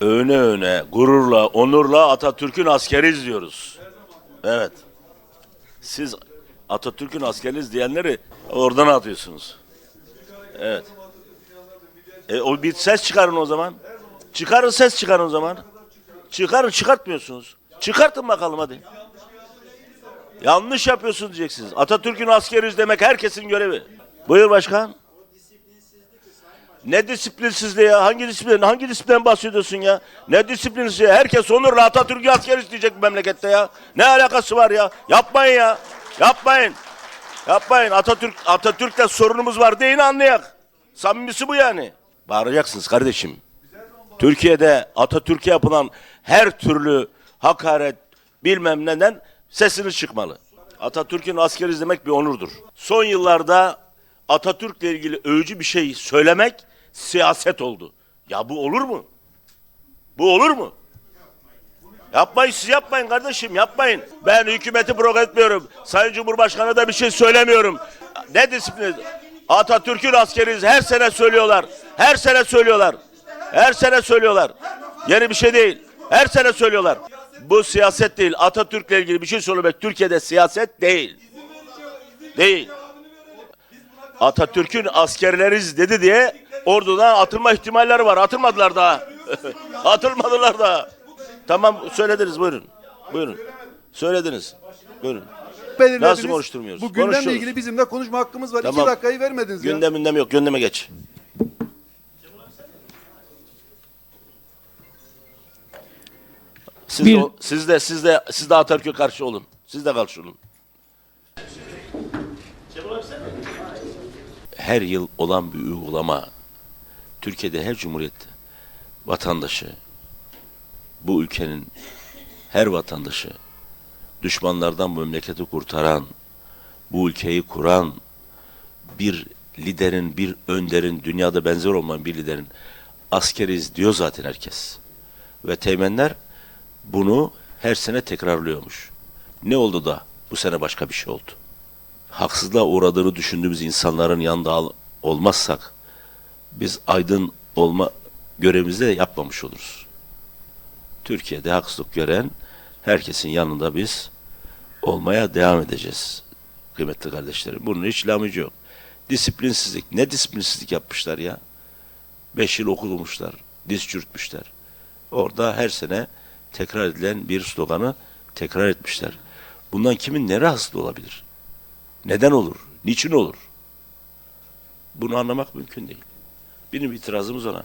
öne öne, gururla, onurla Atatürk'ün askeriyiz diyoruz. Evet. Siz Atatürk'ün askeriyiz diyenleri oradan atıyorsunuz. Evet. E, o bir ses çıkarın o zaman. Çıkarın ses çıkarın o zaman. Çıkarın çıkartmıyorsunuz. Çıkartın bakalım hadi. Yanlış yapıyorsun diyeceksiniz. Atatürk'ün askeriyiz demek herkesin görevi. Buyur başkan. Ne disiplinsizliği ya? Hangi disiplin? Hangi disiplinden bahsediyorsun ya? Ne disiplinsizliği? Herkes onurla Atatürk'ü askeriz diyecek bu memlekette ya. Ne alakası var ya? Yapmayın ya. Yapmayın. Yapmayın. Atatürk Atatürk'le sorunumuz var deyin anlayak. Samimisi bu yani. Bağıracaksınız kardeşim. Türkiye'de Atatürk'e yapılan her türlü hakaret bilmem neden sesiniz çıkmalı. Atatürk'ün askeriz demek bir onurdur. Son yıllarda Atatürk'le ilgili övücü bir şey söylemek siyaset oldu. Ya bu olur mu? Bu olur mu? Yapmayın siz yapmayın kardeşim yapmayın. Ben hükümeti provoke etmiyorum. Sayın Cumhurbaşkanı da bir şey söylemiyorum. Ne disiplini? Atatürk'ün askeriyiz her sene söylüyorlar. Her sene söylüyorlar. Her sene söylüyorlar. Yeni bir şey değil. Her sene söylüyorlar. Bu siyaset değil. Atatürk'le ilgili bir şey söylemek Türkiye'de siyaset değil. Değil. Atatürk'ün askerleriz dedi diye ordudan atılma ihtimalleri var. Atılmadılar daha. Atılmadılar daha. Tamam söylediniz buyurun. Buyurun. Söylediniz. Buyurun. belirlediniz. Nasıl konuşturmuyoruz? Bu gündemle Konuşuyoruz. ilgili bizim de konuşma hakkımız var. Tamam. İki dakikayı vermediniz ya. Gündem gündem yok. Gündeme geç. Siz, Bir- de, siz de siz de siz de Atatürk'e karşı olun. Siz de karşı olun. Her yıl olan bir uygulama Türkiye'de her cumhuriyet vatandaşı bu ülkenin her vatandaşı düşmanlardan bu memleketi kurtaran, bu ülkeyi kuran bir liderin, bir önderin, dünyada benzer olmayan bir liderin askeriz diyor zaten herkes. Ve teğmenler bunu her sene tekrarlıyormuş. Ne oldu da bu sene başka bir şey oldu? Haksızlığa uğradığını düşündüğümüz insanların yanında olmazsak biz aydın olma görevimizi de yapmamış oluruz. Türkiye'de haksızlık gören herkesin yanında biz olmaya devam edeceğiz kıymetli kardeşlerim. Bunun hiç lamıcı yok. Disiplinsizlik. Ne disiplinsizlik yapmışlar ya? Beş yıl okumuşlar. Diz çürütmüşler. Orada her sene tekrar edilen bir sloganı tekrar etmişler. Bundan kimin ne rahatsız olabilir? Neden olur? Niçin olur? Bunu anlamak mümkün değil. Benim itirazımız ona.